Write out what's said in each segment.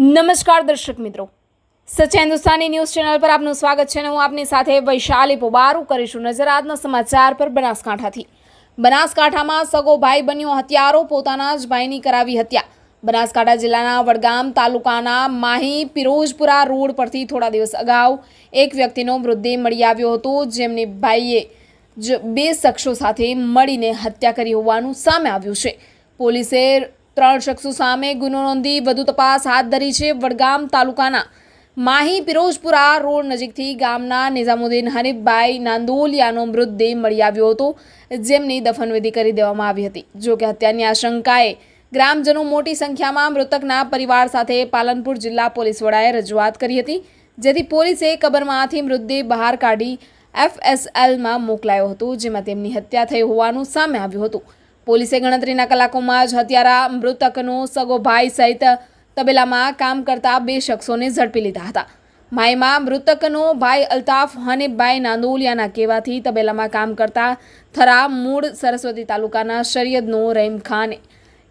નમસ્કાર દર્શક મિત્રો. સચ્ચા હિન્દુસ્તાની ન્યૂઝ ચેનલ પર આપનું સ્વાગત છે અને હું આપની સાથે વૈશાલી પોબારું કરીશું નજર આજના સમાચાર પર બનાસકાંઠાથી. બનાસકાંઠામાં સગો ભાઈ બન્યો હત્યારો, પોતાના જ ભાઈની કરાવી હત્યા. બનાસકાંઠા જિલ્લાના વડગામ તાલુકાના માહી પિરોજપુરા રોડ પરથી થોડા દિવસ અગાઉ એક વ્યક્તિનો મૃતદેહ મળી આવ્યો હતો. જેમની ભાઈએ જ બે શખ્સો સાથે મળીને હત્યા કરી હોવાનું સામે આવ્યું છે. પોલીસે ત્રણ શખ્સો સામે ગુનો નોંધી વધુ તપાસ હાથ ધરી છે વડગામ તાલુકાના માહી પિરોજપુરા રોડ નજીકથી ગામના નિઝામુદ્દીન હનીફભાઈ નાંદોલિયાનો મૃતદેહ મળી આવ્યો હતો, જેમની દફનવિધિ કરી દેવામાં આવી હતી. જોકે હત્યાની આશંકાએ ગ્રામજનો મોટી સંખ્યામાં મૃતકના પરિવાર સાથે પાલનપુર જિલ્લા પોલીસ વડાએ રજૂઆત કરી હતી, જેથી પોલીસે કબરમાંથી મૃતદેહ બહાર કાઢી એફએસએલમાં મોકલાયો હતો, જેમાં તેમની હત્યા થઈ હોવાનું સામે આવ્યું હતું. પોલીસે ગણતરીના કલાકોમાં જ હત્યારા મૃતકનો સગો ભાઈ સહિત તબેલામાં કામ કરતા બે શખ્સોને ઝડપી લીધા હતા. માયમાં મૃતકનો ભાઈ અલ્તાફ હનીફભાઈ નાંદોલિયાના કહેવાથી તબેલામાં કામ કરતા થરા મૂળ સરસ્વતી તાલુકાના શરિયદનો રહીમ ખાન,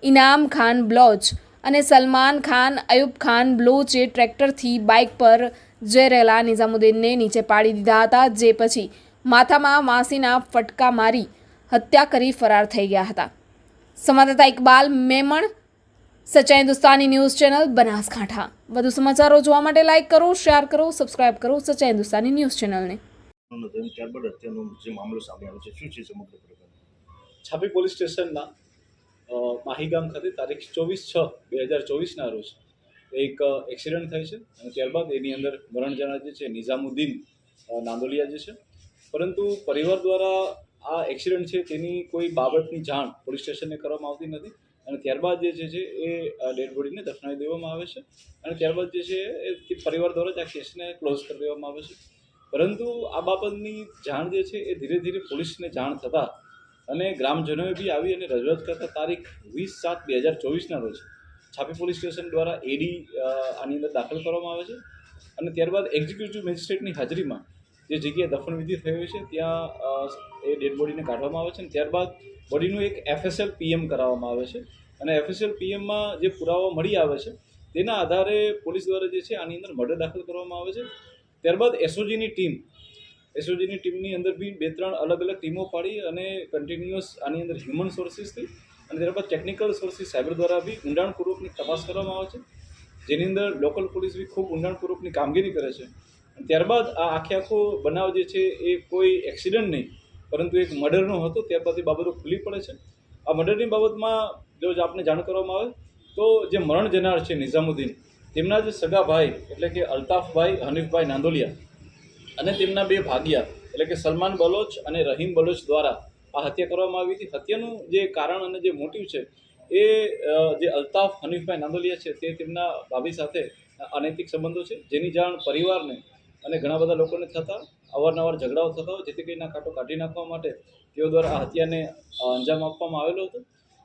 ઇનામ ખાન બ્લોચ અને સલમાન ખાન, અયુબ ખાન બ્લોચે ટ્રેક્ટરથી બાઇક પર જઈ રહેલા નિઝામુદ્દીનને નીચે પાડી દીધા હતા, જે પછી માથામાં માસીના ફટકા મારી હત્યા કરી ફરાર થઈ ગયા હતા. સંવાદદાતા ઇકબાલ મેમણ સચ્ચા હિન્દુસ્તાની ન્યૂઝ ચેનલ બનાસકાંઠા. વધુ સમાચારો જોવા માટે લાઇક કરો, શેર કરો, સબસ્ક્રાઇબ કરો સચ્ચા હિન્દુસ્તાની ન્યૂઝ ચેનલને. ત્યારબાદ હત્યાનો જે મામલો સામે આવ્યો છે શું છે સમગ્ર પ્રકરણ છાપી પોલીસ સ્ટેશનના માહીગામ ખાતે તારીખ ચોવીસ છ બે હજાર ચોવીસના રોજ એક એક્સિડન્ટ થાય છે અને ત્યારબાદ એની અંદર મરણ જણા જે છે નિઝામુદ્દીન નાંદોલિયા જે છે. પરંતુ પરિવાર દ્વારા આ એક્સિડન્ટ છે તેની કોઈ બાબતની જાણ પોલીસ સ્ટેશનને કરવામાં આવતી નથી. અને ત્યારબાદ જે છે એ ડેડ બોડીને દફનાવી દેવામાં આવે છે. અને ત્યારબાદ જે છે એ પરિવાર દ્વારા જ આ કેસને ક્લોઝ કરી દેવામાં આવે છે. પરંતુ આ બાબતની જાણ જે છે એ ધીરે ધીરે પોલીસને જાણ થતાં અને ગ્રામજનોએ બી આવી અને રજૂઆત કરતા તારીખ વીસ સાત બે હજાર ચોવીસના રોજ છાપી પોલીસ સ્ટેશન દ્વારા એડી આની અંદર દાખલ કરવામાં આવે છે. અને ત્યારબાદ એક્ઝિક્યુટિવ મેજિસ્ટ્રેટની હાજરીમાં જે જગ્યાએ દફનવિધિ થયું છે, ત્યાં એ ડેડ બોડીને કાઢવામાં આવે છે અને ત્યારબાદ બોડીનું એક એફએસએલ પીએમ કરાવવામાં આવે છે. અને એફએસએલ પીએમમાં જે પુરાવા મળી આવે છે, તેના આધારે પોલીસ દ્વારા જે છે, આની અંદર મર્ડર દાખલ કરવામાં આવે છે. ત્યારબાદ એસઓજીની ટીમ એસઓજીની ટીમની અંદર બી બે ત્રણ અલગ અલગ ટીમો પાડી અને કન્ટિન્યુઅસ આની અંદર હ્યુમન સોર્સિસથી અને ત્યારબાદ ટેકનિકલ સોર્સિસ સાયબર દ્વારા બી ઊંડાણપૂર્વકની તપાસ કરવામાં આવે છે. જેની અંદર લોકલ પોલીસ બી ખૂબ ઊંડાણપૂર્વકની કામગીરી કરે છે. ત્યારબાદ આ આખે આખો બનાવ જે છે એ કોઈ એક્સિડન્ટ નહીં, પરંતુ એક મર્ડરનો હતો, ત્યારબાદ એ બાબતો ખુલ્લી પડે છે. આ મર્ડરની બાબતમાં જો આપને જાણ કરવામાં આવે, તો જે મરણ જનાર છે નિઝામુદ્દીન, તેમના જે સગા ભાઈ, એટલે કે અલ્તાફભાઈ, હનીફભાઈ નાંદોલિયા અને તેમના બે ભાગિયા, એટલે કે સલમાન બલોચ અને રહીમ બલોચ દ્વારા આ હત્યા કરવામાં આવી હતી. હત્યાનું જે કારણ અને જે મોટિવ છે એ જે અલ્તાફ, હનીફભાઈ નાંદોલિયા છે તે તેમના ભાભી સાથે અનૈતિક સંબંધો છે. જેની જાણ પરિવારને અને ઘણા બધા લોકોને થતા અવારનવાર ઝઘડાઓ થતા હોય, જેથી કરીને કાંટો કાઢી નાખવા માટે તેઓ દ્વારા આ હત્યાને અંજામ આપવામાં આવેલો હતો.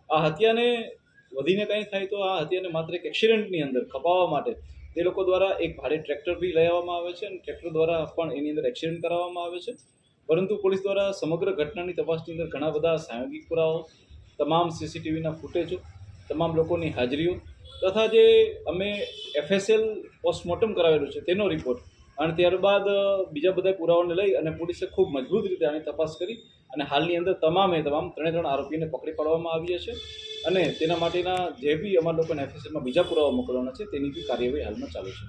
આ હત્યાને વધીને કંઈ થાય તો આ હત્યાને માત્ર એક એક્સિડન્ટની અંદર ખપાવવા માટે તે લોકો દ્વારા એક ભારે ટ્રેક્ટર બી લઈ આવવામાં આવે છે અને ટ્રેક્ટર દ્વારા પણ એની અંદર એક્સિડન્ટ કરાવવામાં આવે છે. પરંતુ પોલીસ દ્વારા સમગ્ર ઘટનાની તપાસની અંદર ઘણા બધા સાયોગિક પુરાવાઓ, તમામ સીસીટીવીના ફૂટેજો, તમામ લોકોની હાજરીઓ, તથા જે અમે એફએસએલ પોસ્ટમોર્ટમ કરાવેલું છે, તેનો રિપોર્ટ અને ત્યારબાદ બીજા બધા પુરાવાને લઈ અને પોલીસે ખૂબ મજબૂત રીતે આની તપાસ કરી અને હાલની અંદર તમામે તમામ ત્રણે ત્રણ આરોપીને પકડી પાડવામાં આવ્યા છે અને તેના માટેના જે બી અમારા લોકોને એફએસએલમાં બીજા પુરાવા મોકલવાના છે, તેની બી કાર્યવાહી હાલમાં ચાલુ છે.